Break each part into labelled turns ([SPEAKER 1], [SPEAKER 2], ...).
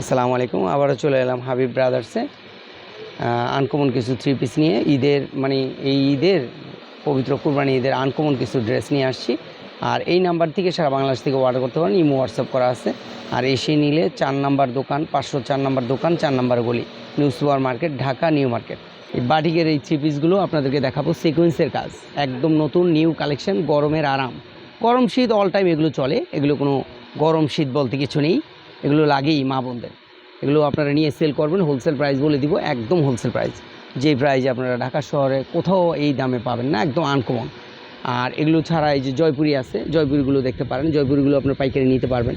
[SPEAKER 1] আসসালামু আলাইকুম, আবারও চলে এলাম হাবিব ব্রাদার্সে আনকমন কিছু থ্রি পিস নিয়ে ঈদের মানে এই ঈদের, পবিত্র কুরবানি ঈদের আনকমন কিছু ড্রেস নিয়ে আসছি। আর এই নাম্বার থেকে সারা বাংলাদেশ থেকে অর্ডার করতে পারেন, ইমো হোয়াটসঅ্যাপ করা আছে। আর এসে নিলে চার নাম্বার দোকান, পাঁচশো চার নাম্বার দোকান, চার নাম্বার গলি, new super market, Dhaka, new market. এই বাটিকের এই থ্রি পিসগুলো আপনাদেরকে দেখাবো সিকোয়েন্সের কাজ। একদম নতুন নিউ কালেকশন গরমের আরাম। গরম শীত অল টাইম এগুলো চলে, এগুলো কোনো গরম শীত বলতে কিছু নেই। এগুলো লাগেই মা বোনদের। এগুলো আপনারা নিয়ে সেল করবেন হোলসেল প্রাইস বলে দিব, একদম হোলসেল প্রাইস যে প্রাইজে আপনারা ঢাকা শহরে কোথাও এই দামে পাবেন না, একদম আনকমন আর এগুলো ছাড়া এই যে জয়পুরি আছে, জয়পুরিগুলো দেখতে পারেন, জয়পুরিগুলো আপনার পাইকারি নিতে পারবেন।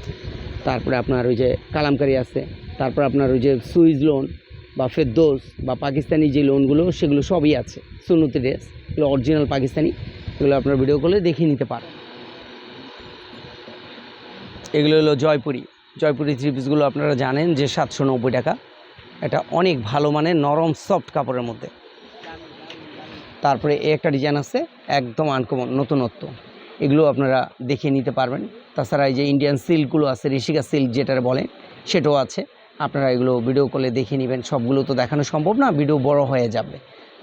[SPEAKER 1] তারপরে আপনার ওই যে কালামকারি আছে, তারপর আপনার ওই যে সুইজ লোন বা ফেরদোস বা পাকিস্তানি যে লোনগুলো সেগুলো সবই আছে। সুন্নতি ড্রেস এগুলো অরিজিনাল পাকিস্তানি, এগুলো আপনার ভিডিও করলে দেখিয়ে নিতে পারেন। এগুলো হলো জয়পুরি। জয়পুরি থ্রি পিসগুলো আপনারা জানেন যে সাতশো নব্বই টাকা। এটা অনেক ভালো মানের নরম সফট কাপড়ের মধ্যে। তারপরে একটা ডিজাইন আছে, একদম আনকমন নতুনত্ব। এগুলো আপনারা দেখে নিতে পারবেন। তাছাড়া এই যে ইন্ডিয়ান সিল্কগুলো আছে, ঋষিকা সিল্ক যেটার বলে, সেটাও আছে। আপনারা এগুলো ভিডিও কলে দেখে নেবেন। সবগুলো তো দেখানো সম্ভব না ভিডিও বড় হয়ে যাবে।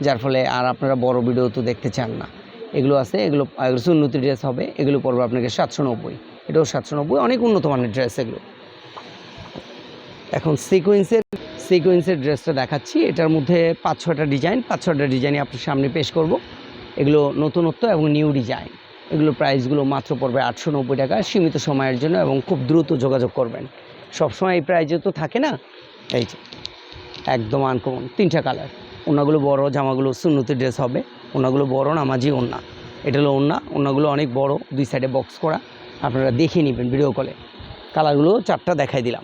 [SPEAKER 1] যার ফলে আর আপনারা বড় ভিডিও তো দেখতে চান না। এগুলো আছে, এগুলো সুন্নতি ড্রেস হবে। এগুলো পড়বে আপনাকে সাতশো নব্বই। এটাও সাতশো নব্বই, অনেক উন্নত মানের ড্রেস এগুলো। এখন সিকোয়েন্সের সিকোয়েন্সের ড্রেসটা দেখাচ্ছি। এটার মধ্যে পাঁচ ছটা ডিজাইন পাঁচ ছটা ডিজাইনই আপনার সামনে পেশ করব। এগুলো নতুনত্ব এবং নিউ ডিজাইন এগুলো প্রাইসগুলো মাত্র পড়বে আটশো নব্বই টাকা সীমিত সময়ের জন্য এবং খুব দ্রুত যোগাযোগ করবেন। সবসময় এই প্রাইজে তো থাকে না? এই যে, একদম আনকমন তিনটা কালার ওনাগুলো বড়, জামাগুলো সুন্নতি ড্রেস হবে। ওনাগুলো বড়, নামাজি ওন্না। এটা হলো ওন্না। ওনাগুলো অনেক বড়, দুই সাইডে বক্স করা। আপনারা দেখে নেবেন ভিডিও কলে কালারগুলো চারটা দেখাই দিলাম।